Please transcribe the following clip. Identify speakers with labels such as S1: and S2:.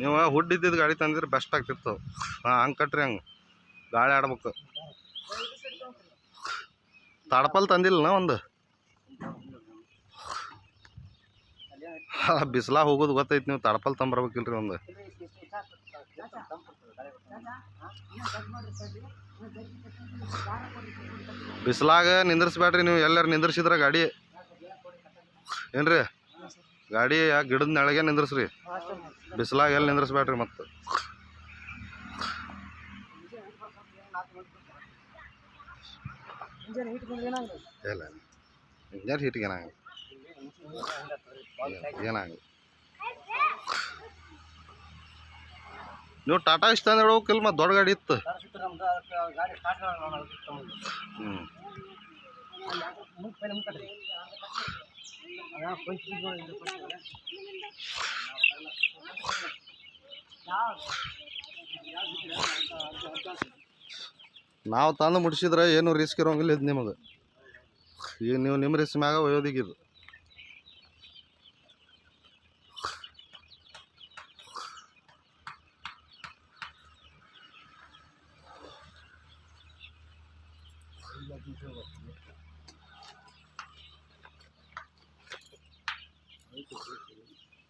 S1: ನೀವು ಹುಡ್ ಇದ್ದಿದ್ದು ಗಾಡಿ ತಂದಿದ್ರೆ ಬೆಸ್ಟ್ ಆಗ್ತಿತ್ತು. ಹಾಂ, ಹಂಗೆ ಕಟ್ರಿ ಹಂಗೆ. ಗಾಳಿ ಆಡ್ಬೇಕು. ತಡಪಲ್ ತಂದಿಲ್ಲ ಒಂದು? ಬಿಸಿಲಾಗ ಹೋಗೋದು ಗೊತ್ತೈತಿ ನೀವು, ತಡಪಲ್ ತಂಬರ್ಬೇಕಿಲ್ರಿ ಒಂದು. ಬಿಸಿಲಾಗ ನಿಂದ್ರಿಸ್ಬೇಡ್ರಿ ನೀವು, ಎಲ್ಲರೂ ನಿಂದ್ರಿಸಿದ್ರ ಗಾಡಿ. ಏನ್ರಿ? ಗಾಡಿ ಗಿಡದ ನೆಳಗೆ ನಿಂದ್ರಸ್ರಿ. ಬಿಸಿಲಾಗ ಎಲ್ಲಿ ನಿಂದ್ರಿಸ್ಬೇಡ್ರಿ ಮತ್ತೆ. ಇಲ್ಲ. ಇಂಜನ್ ಹೀಟ್ಗೆ ಏನಾಗಲ್ಲ. ಏನಾಗಲ್ಲ. ನೀವು ಟಾಟಾ ಇಷ್ಟ ಅಂದ್ರೆ ಹೇಳ್ಬೇಕಿಲ್ಲ ಮತ್ತೆ ದೊಡ್ಡ ಗಾಡಿ ಇತ್ತು. ಹ್ಞೂ ನಾವು ತಂದು ಮುಡಿಸಿದ್ರೆ ಏನು ರಿಸ್ಕ್ ಇರೋಂಗಿಲ್ಲ ಇದು ನಿಮಗೆ ಈಗ ನೀವು ನಿಮ್ಮ ರಿಸ್ಕ್ ಮ್ಯಾಗ ಒಯ್ಯೋದಿಗಿದು